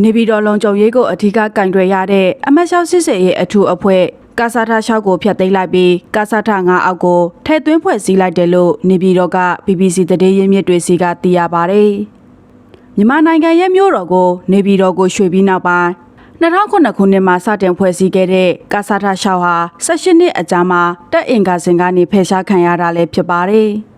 နေပြည်တော်လုံခြုံရေးကိုအထူးကကင်တွယ်ရတဲ့အမတ်ရှောက်စစ်စေရေးအထူးအဖွဲ့ကာစာထ6ကိုဖျက်သိမ်းလိုက်ပြီးကာစာထ9အောက်ကိုထည့်သွင်းဖွဲ့စည်းလိုက်တယ်လို့နေပြည်တော်က BBC သတင်းရင်းမြစ်တွေစီကသိရပါဗျ။မြန်မာနိုင်ငံရဲ့မြို့တော်ကိုနေပြည်တော်ကိုရွှေ့ပြီးနောက်ပိုင်း2009ခုနှစ်မှာစတင်ဖွဲ့စည်းခဲ့တဲ့ကာစာထ6ဟာ18နှစ်အကြာမှာတက်အင်ကာစင်ကနေဖယ်ရှားခံရတာလည်းဖြစ်ပါတယ်။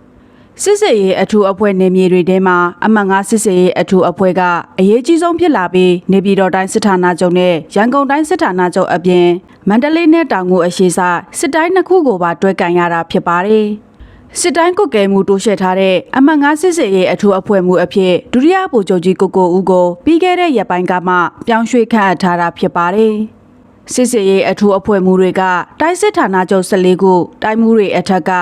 စစ်စေးရေးအထူးအဖွဲ့နေမြေတွေထဲမှာအမှတ်၅စစ်စေးရေးအထူးအဖွဲ့ကအရေးကြီးဆုံးဖြစ်လာပြီးနေပြည်တော်တိုင်းစစ်ဌာနချုပ်နဲ့ရန်ကုန်တိုင်းစစ်ဌာနချုပ်အပြင်မန္တလေးနဲ့တောင်ငူအရှိစစစ်တိုင်းနှစ်ခုကိုပါတွဲကန်ရတာဖြစ်ပါတယ်။စစ်တိုင်းကုတ်ကဲမှုတိုးရှက်ထားတဲ့အမှတ်၅စစ်စေးရေးအထူးအဖွဲ့မှုအဖြစ်ဒုတိယဗိုလ်ချုပ်ကြီးကိုကိုဦးကိုပြီးခဲ့တဲ့ရက်ပိုင်းကမှပြောင်းရွှေ့ခန့်အပ်ထားတာဖြစ်ပါတယ်။စစ်စေးရေးအထူးအဖွဲ့မှုတွေကတိုင်းစစ်ဌာနချုပ်14ခုတိုင်းမှုတွေအထက်က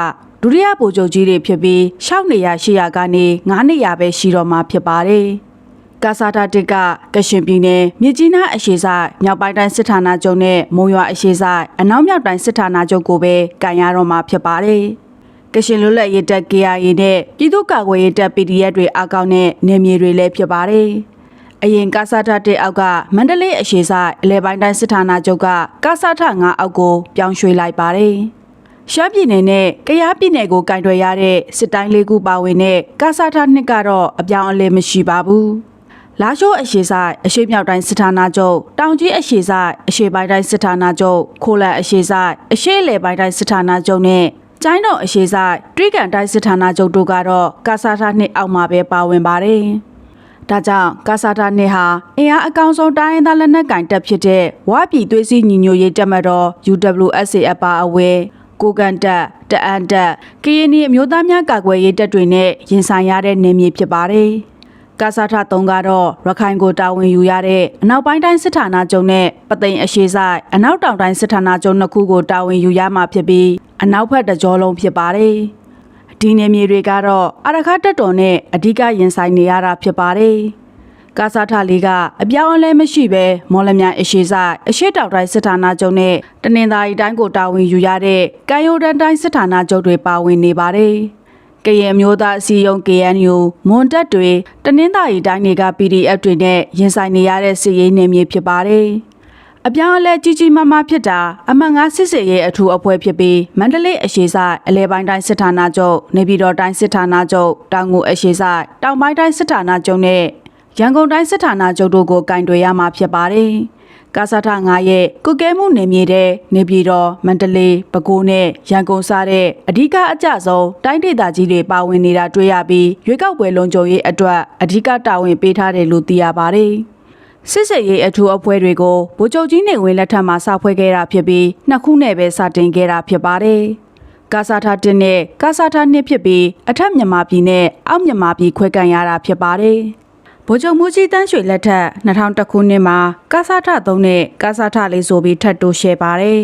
ဒုတိယဗိုလ်ချုပ်ကြီးတွေဖြစ်ပြီး6နေရာ800ကနေ9နေရာပဲရှိတော့မှာဖြစ်ပါတယ်။ကာစာတာတစ်ကကရှင်ပြည်နယ်မြစ်ကြီးနားအရှိဆိုင်မြောက်ပိုင်းတိုင်းစစ်ဌာနချုပ်နဲ့မုံရွာအရှိဆိုင်အနောက်မြောက်တိုင်းစစ်ဌာနချုပ်ကိုပဲကန်ရတော့မှာဖြစ်ပါတယ်။ကရှင်လွတ်လပ်ရေးတပ် KIA နဲ့ပြည်သူ့ကာကွယ်ရေးတပ် PDF တွေအကောင့်နဲ့နေမြေတွေလည်းဖြစ်ပါတယ်။အရင်ကာစာထတဲ့အောက်ကမန္တလေးအရှိဆိုင်အလဲပိုင်းတိုင်းစစ်ဌာနချုပ်ကကာစာထ9အောက်ကိုပြောင်းရွှေ့လိုက်ပါတယ်။ ရှမ်းပြည်နယ်နဲ့ကယားပြည်နယ်ကိုကင်တွယ်ရတဲ့စစ်တိုင်းလေးခုပါဝင်တဲ့ကာစာထနှစ်ကတော့အပြောင်းအလဲမရှိပါဘူး။လာရှိုးအရှိဆိုင်အရှိမြောက်တိုင်းစစ်ဌာနချုပ်တောင်ကြီးအရှိဆိုင်အရှိပိုင်းတိုင်းစစ်ဌာနချုပ်ခိုလန်အရှိဆိုင်အရှိလေပိုင်းတိုင်းစစ်ဌာနချုပ်နဲ့ကျိုင်းတော်အရှိဆိုင်တွိကန်တိုင်းစစ်ဌာနချုပ်တို့ကတော့ကာစာထနှစ်အောက်မှာပဲပါဝင်ပါတယ်။ဒါကြောင့်ကာစာတာနေဟာအင်အားအကောင်ဆုံးတိုင်းရင်းသားလက်နက်ကင်တပ်ဖြစ်တဲ့ဝါပြည်သွေးစည်းညီညွတ်ရေးတပ်မတော် UWSA အပါအဝင် ကိုကန်တပ်တအန်တပ်ကရင်နီအမျိုးသားများကာကွယ်ရေးတပ်တွေနဲ့ရင်ဆိုင်ရတဲ့နေမြေဖြစ်ပါတယ်။ကာစာထ3ကတော့ရခိုင်ကိုတာဝန်ယူရတဲ့အနောက်ပိုင်းတိုင်းစစ်ဌာနချုပ်နဲ့ပသိမ်အရှိဆိုင်အနောက်တောင်တိုင်းစစ်ဌာနချုပ်နှစ်ခုကိုတာဝန်ယူရမှာဖြစ်ပြီးအနောက်ဘက်တစ်ကြောလုံးဖြစ်ပါတယ်။ဒီနေမြေတွေကတော့အရခတက်တော်နဲ့အဓိကရင်ဆိုင်နေရတာဖြစ်ပါတယ်။ ကာစာထလေးကအပြောင်းအလဲမရှိပဲမော်လမြိုင်အရှိဆိုင်အရှိတောင်တိုင်းစစ်ဌာနချုပ်နဲ့တနင်္သာရီတိုင်းကိုတာဝန်ယူရတဲ့ကံရိုးတန်းတိုင်းစစ်ဌာနချုပ်တွေပါဝင်နေပါတယ်။ကရင်အမျိုးသားအစည်းအရုံး KNU မွန်တပ်တွေတနင်္သာရီတိုင်းတွေက PDF တွေနဲ့ရင်ဆိုင်နေရတဲ့စစ်ရေးနေမြေဖြစ်ပါတယ်။အပြောင်းအလဲကြီးကြီးမားမားဖြစ်တာအမှန်ငါစစ်စေးရဲ့အထူးအဖွဲ့ဖြစ်ပြီးမန္တလေးအရှိဆိုင်အလဲပိုင်းတိုင်းစစ်ဌာနချုပ်နေပြည်တော်တိုင်းစစ်ဌာနချုပ်တောင်ငူအရှိဆိုင်တောင်ပိုင်းတိုင်းစစ်ဌာနချုပ်နဲ့ ရန်ကုန်တိုင်းစစ်ဌာနချုပ်တို့ကိုကင်တွယ်ရမှာဖြစ်ပါတယ်။ကာစာထ9ရဲ့ကုကဲမှုနေမြေတဲ့နေပြည်တော်မန္တလေးပဲခူးနဲ့ရန်ကုန်စားတဲ့အဓိကအကျဆုံးတိုင်းဒေသကြီးတွေပါဝင်နေတာတွေ့ရပြီးရွေးကောက်ပွဲလုံခြုံရေးအတွက်အဓိကတာဝန်ပေးထားတယ်လို့သိရပါတယ်။စစ်စေးရေးအထူးအဖွဲ့တွေကိုဗိုလ်ချုပ်ကြီးနေဝင်းလက်ထက်မှာစဖွဲ့ခဲ့တာဖြစ်ပြီးနှစ်ခုနဲ့ပဲစတင်ခဲ့တာဖြစ်ပါတယ်။ကာစာထ1နဲ့ကာစာထ2ဖြစ်ပြီးအထက်မြန်မာပြည်နဲ့အောက်မြန်မာပြည်ခွဲကန်ရတာဖြစ်ပါတယ်။ ဗိုလ်ချုပ်မူကြီးတန်းရွှေလက်ထက်2000ခုနှစ်မှာကာစာထ3နဲ့ကာစာထ4ဆိုပြီးထပ်တိုးရှဲပါတယ်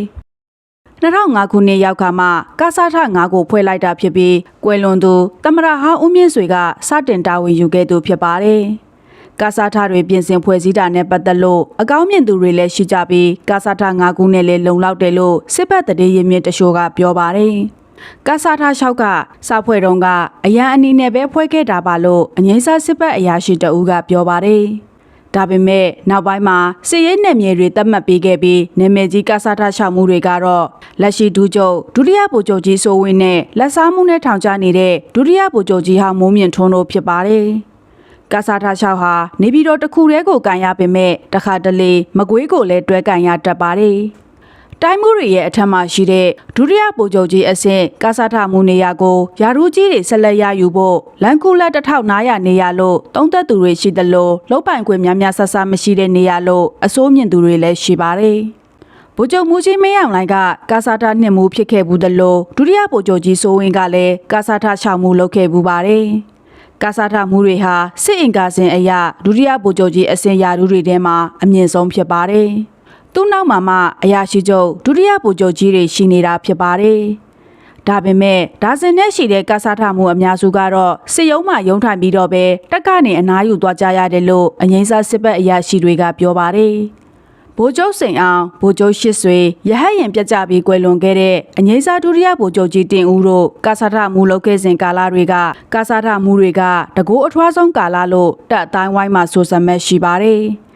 ။2005ခုနှစ်ရောက်ခါမှကာစာထ9ကိုဖွဲ့လိုက်တာဖြစ်ပြီးကွယ်လွန်သူတမရဟောင်းဦးမြင့်ဆွေကစတင်တာဝန်ယူခဲ့သူဖြစ်ပါတယ်။ကာစာထတွေပြင်ဆင်ဖွဲ့စည်းတာနဲ့ပတ်သက်လို့အကောင်းမြင်သူတွေလည်းရှိကြပြီးကာစာထ9ခုနဲ့လည်းလုံလောက်တယ်လို့စစ်ဘက်တရေရင်မြင့်တရှို့ကပြောပါတယ်။ ကာစာထ6ကစဖွဲ့တုန်းကအရန်အနီနဲ့ပဲဖွဲ့ခဲ့တာပါလို့အငိမ့်စားစစ်ဘက်အရာရှိတအူးကပြောပါတယ်။ဒါပေမဲ့နောက်ပိုင်းမှာစစ်ရေးနယ်မြေတွေသတ်မှတ်ပေးခဲ့ပြီးနေမယ်ကြီးကာစာထ6မှုတွေကတော့လက်ရှိဒုချုပ်ဒုတိယဗိုလ်ချုပ်ကြီးစိုးဝင်းနဲ့လက်စားမှုနဲ့ထောင်ချနေတဲ့ဒုတိယဗိုလ်ချုပ်ကြီးဟောင်းမိုးမြင့်ထွန်းတို့ဖြစ်ပါတယ်။ကာစာထ6ဟာနေပြည်တော်တစ်ခုတည်းကိုကန်ရပေမဲ့တခါတလေမကွေးကိုလည်းတွဲကန်ရတတ်ပါတယ်။ တိုင်းမှုတွေရဲ့အထက်မှာရှိတဲ့ဒုတိယဗိုလ်ချုပ်ကြီးအဆင့်ကာစာထမှုနေရာကိုယာရူးကြီးတွေဆက်လက်ရယူဖို့လန်ကူလက်1900နေရာလို့တုံးသက်သူတွေရှိသလိုလုံပိုင်ခွင့်များများဆဆမရှိတဲ့နေရာလို့အစိုးမြင့်သူတွေလည်းရှိပါတယ်။ဗိုလ်ချုပ်မူကြီးမင်းအောင်လှိုင်ကကာစာထနှစ်မှုဖြစ်ခဲ့ဘူးသလိုဒုတိယဗိုလ်ချုပ်ကြီးစိုးဝင်းကလည်းကာစာထ6မှုလုပ်ခဲ့ဘူးပါတယ်။ကာစာထမှုတွေဟာစစ်အင်ကာစဉ်အရာဒုတိယဗိုလ်ချုပ်ကြီးအစင်ရာထူးတွေထဲမှာအမြင့်ဆုံးဖြစ်ပါတယ်။ သူ့နောက်မှာမှအရာရှိချုပ်ဒုတိယဗိုလ်ချုပ်ကြီးတွေရှိနေတာဖြစ်ပါတယ်။ဒါပေမဲ့ဒါဇင်နဲ့ရှိတဲ့ကာစာထမှုအများစုကတော့စစ်ရုံးမှရုံးထိုင်ပြီးတော့ပဲတက်ကနေအနားယူသွားကြရတယ်လို့အငိမ့်စားစစ်ဘက်အရာရှိတွေကပြောပါတယ်။ဗိုလ်ချုပ်စိန်အောင်ဗိုလ်ချုပ်ရှစ်ဆွေရဟတ်ရင်ပြတ်ကြပြီးကွယ်လွန်ခဲ့တဲ့အငိမ့်စားဒုတိယဗိုလ်ချုပ်ကြီးတင်ဦးတို့ကာစာထမှုလုပ်ခဲ့စဉ်ကာလတွေကကာစာထမှုတွေကတကိုးအထွားဆုံးကာလလို့တပ်အတိုင်းဝိုင်းမှာဆိုစမဲ့ရှိပါတယ်။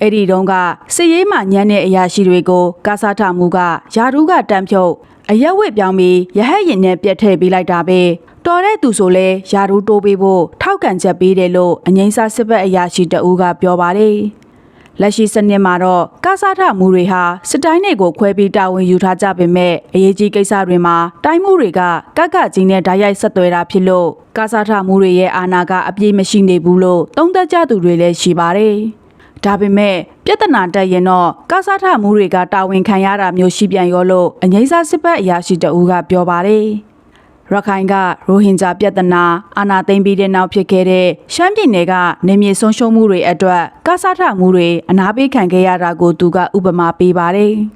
အဲ့ဒီတုန်းကစစ်ရေးမှညံတဲ့အရာရှိတွေကိုကာစာထမှုကယာဒူးကတမ်းဖြုတ်အရက်ဝစ်ပြောင်းပြီးရဟတ်ရင်နဲ့ပြက်ထည့်ပေးလိုက်တာပဲတော်တဲ့သူဆိုလဲယာဒူးတိုးပေးဖို့ထောက်ကန်ချက်ပေးတယ်လို့အငိမ့်စာစစ်ဘက်အရာရှိတအူးကပြောပါတယ်လက်ရှိစနစ်မှာတော့ကာစာထမှုတွေဟာစစ်တိုင်းတွေကိုခွဲပြီးတာဝန်ယူထားကြပေမဲ့အရေးကြီးကိစ္စတွေမှာတိုင်းမှုတွေကကက်ကကြီးနဲ့ဓာတ်ရိုက်ဆက်သွဲတာဖြစ်လို့ကာစာထမှုတွေရဲ့အာဏာကအပြည့်မရှိနေဘူးလို့သုံးသပ်ကြသူတွေလည်းရှိပါတယ်။ ဒါပေမဲ့ပြဿနာတက်ရင်တော့ကာစာထမှုတွေကတာဝန်ခံရတာမျိုးရှိပြန်ရောလို့အငိမ့်စားစစ်ဘက်အရာရှိတအူးကပြောပါတယ်။ရခိုင်ကရိုဟင်ဂျာပြဿနာအာဏာသိမ်းပြီးတဲ့နောက်ဖြစ်ခဲ့တဲ့ရှမ်းပြည်နယ်ကနေမြေဆုံးရှုံးမှုတွေအတွက်ကာစာထမှုတွေအနာပေးခံခဲ့ရတာကိုသူကဥပမာပေးပါတယ်။